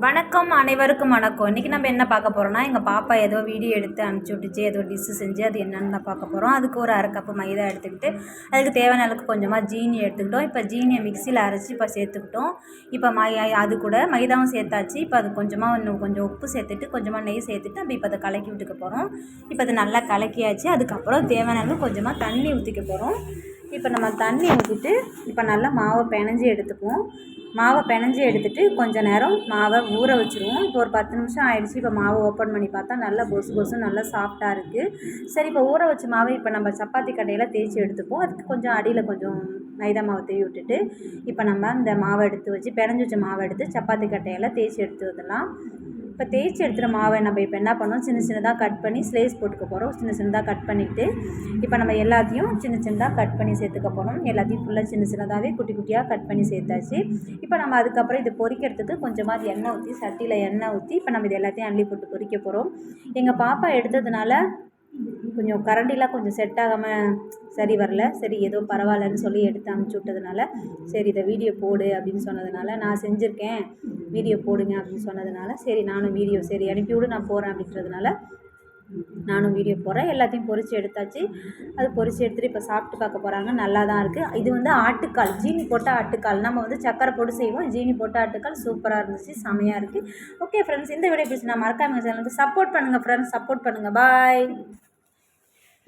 வணக்கம் அனைவருக்கும் வணக்கம். இன்றைக்கி நம்ம என்ன பார்க்க போகிறோம்னா எங்கள் பாப்பா ஏதோ வீடியோ எடுத்து அனுப்பிச்சி விட்டுச்சு ஏதோ டிஷ்ஷு செஞ்சு அது என்னென்னு தான் பார்க்க போகிறோம் அதுக்கு ஒரு அரை கப்பு மைதா எடுத்துக்கிட்டு அதுக்கு தேவையான அளவுக்கு கொஞ்சமாக ஜீனி எடுத்துக்கிட்டோம். இப்போ ஜீனியை மிக்சியில் அரைச்சி இப்போ சேர்த்துக்கிட்டோம். இப்போ மை அது கூட மைதாவும் சேர்த்தாச்சு. இப்போ அது கொஞ்சமாக இன்னும் கொஞ்சம் உப்பு சேர்த்துட்டு கொஞ்சமாக நெய் சேர்த்துட்டு நம்ம இப்போ அதை கலக்கி விட்டுக்க போகிறோம் இப்போ அது நல்லா கலக்கியாச்சு. அதுக்கப்புறம் தேவையான அளவு கொஞ்சமாக தண்ணி ஊற்றிக்க போகிறோம் இப்போ நம்ம தண்ணி ஊற்றிட்டு இப்போ நல்லா மாவை பிணைஞ்சி எடுத்துக்குவோம். மாவை பிணைஞ்சி எடுத்துகிட்டு கொஞ்சம் நேரம் மாவை ஊற வச்சுருவோம். இப்போ ஒரு பத்து நிமிஷம் ஆயிடுச்சு. இப்போ மாவை ஓப்பன் பண்ணி பார்த்தா நல்லா கொசு கொசு நல்லா சாஃப்டாக இருக்குது சரி இப்போ ஊற வச்ச மாவை இப்போ நம்ம சப்பாத்தி கடையில் தேய்ச்சி எடுத்துப்போம். அதுக்கு கொஞ்சம் அடியில் கொஞ்சம் மைதா மாவை தூவி விட்டுட்டு இப்போ நம்ம இந்த மாவை எடுத்து வச்சு பிணைஞ்சி வச்ச மாவை எடுத்து சப்பாத்தி கட்டையில் தேய்ச்சி எடுத்து வந்துடலாம் இப்போ தேய்ச்சி எடுத்துகிற மாவை நம்ம இப்போ என்ன பண்ணோம்? சின்ன சின்னதாக கட் பண்ணி ஸ்லைஸ் போட்டுக்க போகிறோம். சின்ன சின்னதாக கட் பண்ணிவிட்டு இப்போ நம்ம எல்லாத்தையும் சின்ன சின்னதாக கட் பண்ணி சேர்த்துக்க போகிறோம். எல்லாத்தையும் ஃபுல்லாக சின்ன சின்னதாகவே குட்டி குட்டியாக கட் பண்ணி சேர்த்தாச்சு. இப்போ நம்ம அதுக்கப்புறம் இது பொரிக்கிறதுக்கு கொஞ்சமாக அது எண்ணெய் ஊற்றி சட்டியில் எண்ணெய் ஊற்றி இப்போ நம்ம இது எல்லாத்தையும் அள்ளி போட்டு பொறிக்க போகிறோம். எங்கள் பாப்பா எடுத்ததுனால கொஞ்சம் கரண்டிலாம் கொஞ்சம் செட் ஆகாமல் சரி வரல. சரி ஏதோ பரவாயில்லன்னு சொல்லி எடுத்து அமுச்சு விட்டதுனால சரி இதை வீடியோ போடு அப்படின்னு சொன்னதுனால நான் செஞ்சுருக்கேன். வீடியோ போடுங்க அப்படின்னு சொன்னதுனால சரி நானும் வீடியோ சரி அனுப்பிவிடு நான் போகிறேன் அப்படின்றதுனால நானும் வீடியோ போடுறேன் எல்லாத்தையும் பொரித்து எடுத்தாச்சு. அது பொரித்து எடுத்துகிட்டு இப்போ சாப்பிட்டு பார்க்க போகிறாங்க நல்லா தான் இருக்குது இது வந்து ஆட்டுக்கால். ஜீனி போட்ட ஆட்டுக்கால். நம்ம வந்து சக்கரை போட்டு செய்வோம். ஜீனி போட்ட ஆட்டுக்கால் சூப்பராக இருந்துச்சு. செமையாக இருக்குது ஓகே ஃப்ரெண்ட்ஸ் இந்த வீடியோ பிடிச்சி நான் மறக்காமல் சேனலுக்கு சப்போர்ட் பண்ணுங்கள் ஃப்ரெண்ட்ஸ் சப்போர்ட் பண்ணுங்கள் பாய்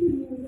Mm-hmm.